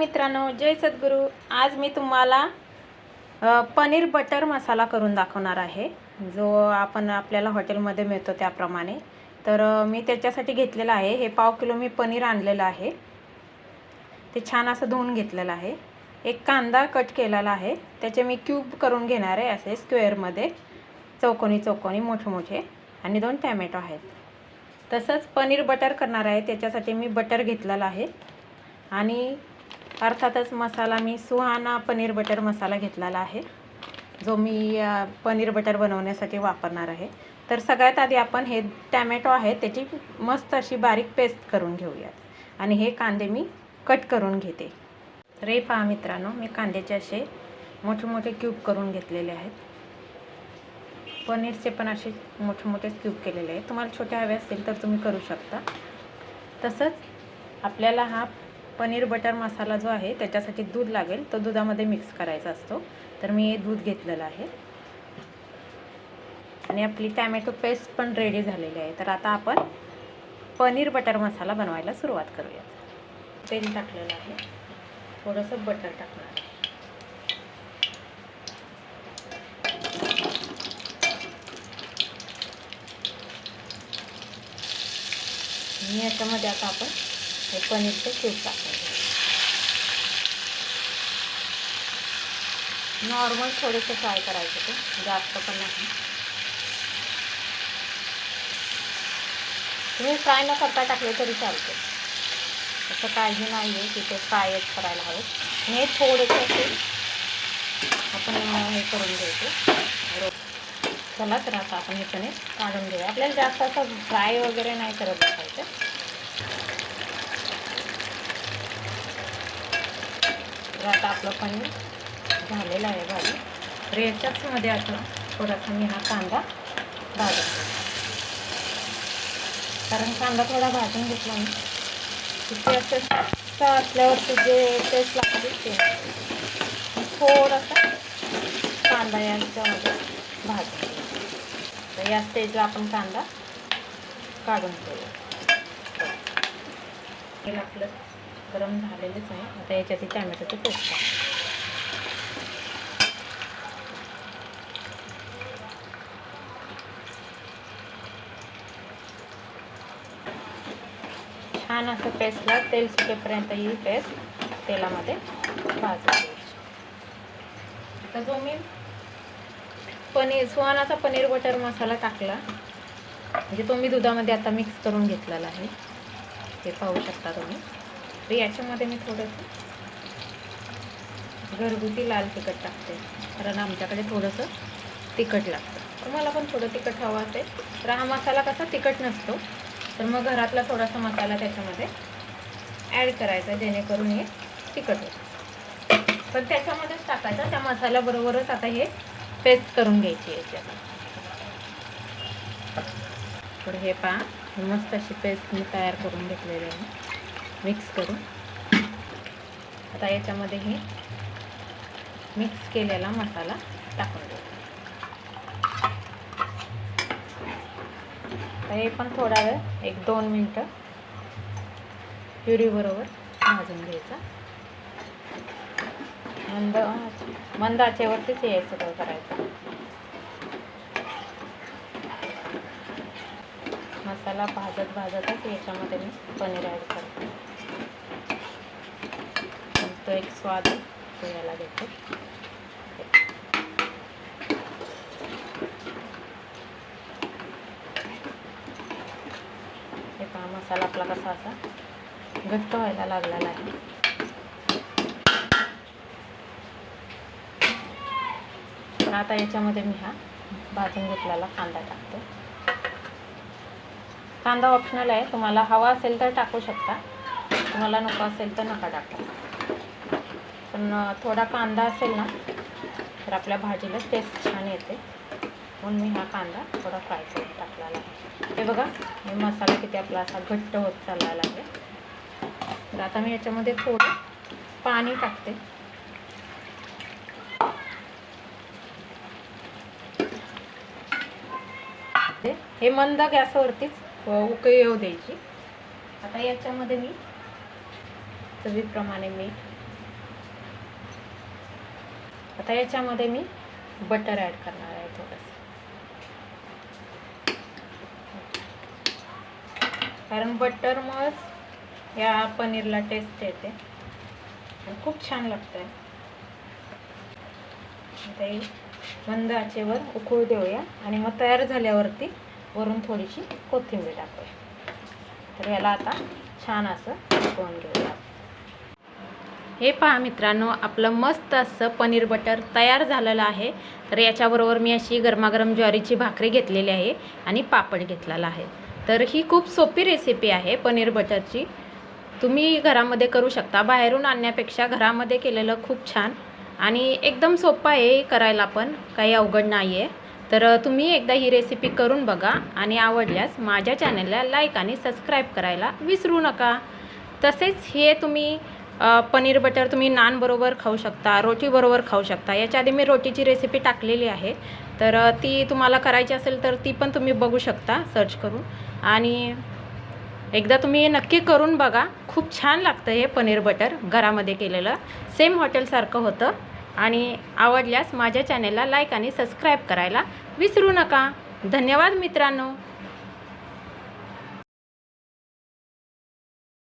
मित्रांनो जय सद्गुरू. आज मी तुम्हाला पनीर बटर मसाला करून दाखवणार आहे. जो आपण आपल्याला हॉटेलमध्ये मिळतो त्याप्रमाणे. तर मी त्याच्यासाठी घेतलेलं आहे. हे पाव किलो मी पनीर आणलेलं आहे. ते छान असं धुवून घेतलेलं आहे. एक कांदा कट केलेला आहे. त्याचे मी क्यूब करून घेणार आहे असे स्क्वेअरमध्ये. चौकोनी चौकोनी मोठे मोठे. आणि दोन टॅमॅटो आहेत. तसंच पनीर बटर करणार आहे. त्याच्यासाठी मी बटर घेतलेलं आहे. आणि अर्थातच मसाला मी सुहाना पनीर बटर मसाला घेतलेला आहे जो मी पनीर बटर बनवण्यासाठी वापरणार आहे. तर सगळ्यात आधी आपण हे टॅमॅटो आहे त्याची मस्त अशी बारीक पेस्ट करून घेऊयात. आणि हे कांदे मी कट करून घेते. रे पहा मित्रांनो मी कांद्याचे असे मोठे मोठे क्यूब करून घेतलेले आहेत. पनीरचे पण असे मोठे मोठे क्यूब केलेले आहेत. तुम्हाला छोटे हवे असतील तर तुम्ही करू शकता. तसंच आपल्याला हा पनीर बटर मसाला जो आहे त्याच्यासाठी दूध लागेल. तो दुधामध्ये मिक्स करायचा असतो. तर मी हे दूध घेतलेलं आहे. आणि आपली टॅमॅटो पेस्ट पण रेडी झालेली आहे. तर आता आपण पनीर बटर मसाला बनवायला सुरुवात करूया. तेल टाकलेलं आहे. थोडंसं बटर टाकणार आहे. आणि याच्यामध्ये आता आपण हे पनीरचं क्यूब टाकायचे. नॉर्मल थोडेसे फ्राय करायचे ते जास्त पण नाही. तुम्ही फ्राय न करता टाकले तरी चालते असं काळजी नाही आहे की ते फ्रायच करायला हवे. हे थोडेसे असे आपण हे करून घ्यायचे. चला तर आता आपण ह्याच्याने काढून घेऊया. आपल्याला जास्त असं फ्राय वगैरे नाही करत बसायचं. तर आता आपलं पनीर झालेलं आहे भाजी तर याच्याचमध्ये आता थोडासा मी हा कांदा भाजून कारण कांदा थोडा भाजून घेतला मी तिथे असं असल्यावरती जे टेस्ट लागते ते. थोडासा कांदा यांच्यामध्ये भाजून तर या स्टेजला आपण कांदा काढून घेऊया. आपलं गरम झालेलेच आहे. आता याच्यात टॅमॅटोचे पोस्ट छान असं पेस्टला तेल सुटेपर्यंत ही पेस्ट तेलामध्ये भाजून आता जो मी पनीर सुहानाचा पनीर बटर मसाला टाकला म्हणजे तो मी दुधामध्ये आता मिक्स करून घेतलेला आहे. ते पाहू शकता तुम्ही. तर याच्यामध्ये मी थोडंसं घरगुती लाल तिखट टाकते. कारण आमच्याकडे थोडंसं तिखट लागतं. तर मला पण थोडं तिखट हवं असेल. तर हा मसाला कसा तिखट नसतो. तर मग घरातला थोडासा मसाला त्याच्यामध्ये ॲड करायचा जेणेकरून हे तिखट होतं पण त्याच्यामध्येच टाकायचं. त्या मसाल्याबरोबरच आता हे पेस्ट करून घ्यायची याच्यात तर हे पहा मस्त अशी पेस्ट मी तयार करून घेतलेली आहे. मिक्स करून आता याच्यामध्ये हे मिक्स केलेला मसाला टाकून देऊ. तर हे पण थोडा वेळ एक दोन मिनटं प्युरीबरोबर भाजून घ्यायचा. मंद मंद आचेवरतीच हे सगळं करायचं. मसाला भाजत भाजतच याच्यामध्ये मी पनीर ॲड करते. तो एक स्वाद तो याला देते. हे पहा मसाला आपला कसा असा घट्ट व्हायला लागलेला आहे. तर आता याच्यामध्ये मी हा भाजून घेतलेला कांदा टाकते. कांदा ऑप्शनल आहे. तुम्हाला हवा असेल तर टाकू शकता. तुम्हाला नको असेल तर नका टाका. पण थोडा कांदा असेल ना तर आपल्या भाजीला टेस्ट छान येते. म्हणून मी हा कांदा थोडा फ्राय करून टाकलेला आहे. हे बघा हे मसाला किती आपला असा घट्ट होत चाललेला आहे. तर आता मी याच्यामध्ये थोडं पाणी टाकते. ते- हे मंद गॅसवरतीच उकळी येऊ द्यायची. आता याच्यामध्ये मी चवीप्रमाणे मीठ आता याच्यामध्ये मी बटर ॲड करणार आहे थोडंसं. कारण बटर मस या पनीरला टेस्ट येते. आणि खूप छान लागतं आहे आता मंद आचेवर उकळू देऊया. आणि मग तयार झाल्यावरती वरून थोडीशी कोथिंबीर टाकूया. तर याला आता छान असं उकळून घेऊया. हे पहा मित्रांनो आपलं मस्त असं पनीर बटर तयार झालेलं आहे. तर याच्याबरोबर मी अशी गरमागरम ज्वारीची भाकरी घेतलेली आहे आणि पापड घेतलेला आहे. तर ही खूप सोपी रेसिपी आहे पनीर बटरची. तुम्ही घरामध्ये करू शकता. बाहेरून आणण्यापेक्षा घरामध्ये केलेलं खूप छान आणि एकदम सोपं आहे करायला पण. काही अवघड नाही आहे तर तुम्ही एकदा ही रेसिपी करून बघा आणि आवडल्यास माझ्या चॅनलला लाईक आणि सबस्क्राईब करायला विसरू नका. तसेच हे तुम्ही पनीर बटर तुम्ही नानबरोबर खाऊ शकता रोटीबरोबर खाऊ शकता. याच्या आधी मी रोटीची रेसिपी टाकलेली आहे. तर ती तुम्हाला करायची असेल तर ती पण तुम्ही बघू शकता सर्च करून. आणि एकदा तुम्ही नक्की करून बघा. खूप छान लागतं हे पनीर बटर घरामध्ये केलेलं. सेम हॉटेलसारखं होतं. आणि आवडल्यास माझ्या चॅनेलला लाईक आणि सबस्क्राईब करायला विसरू नका. धन्यवाद मित्रांनो.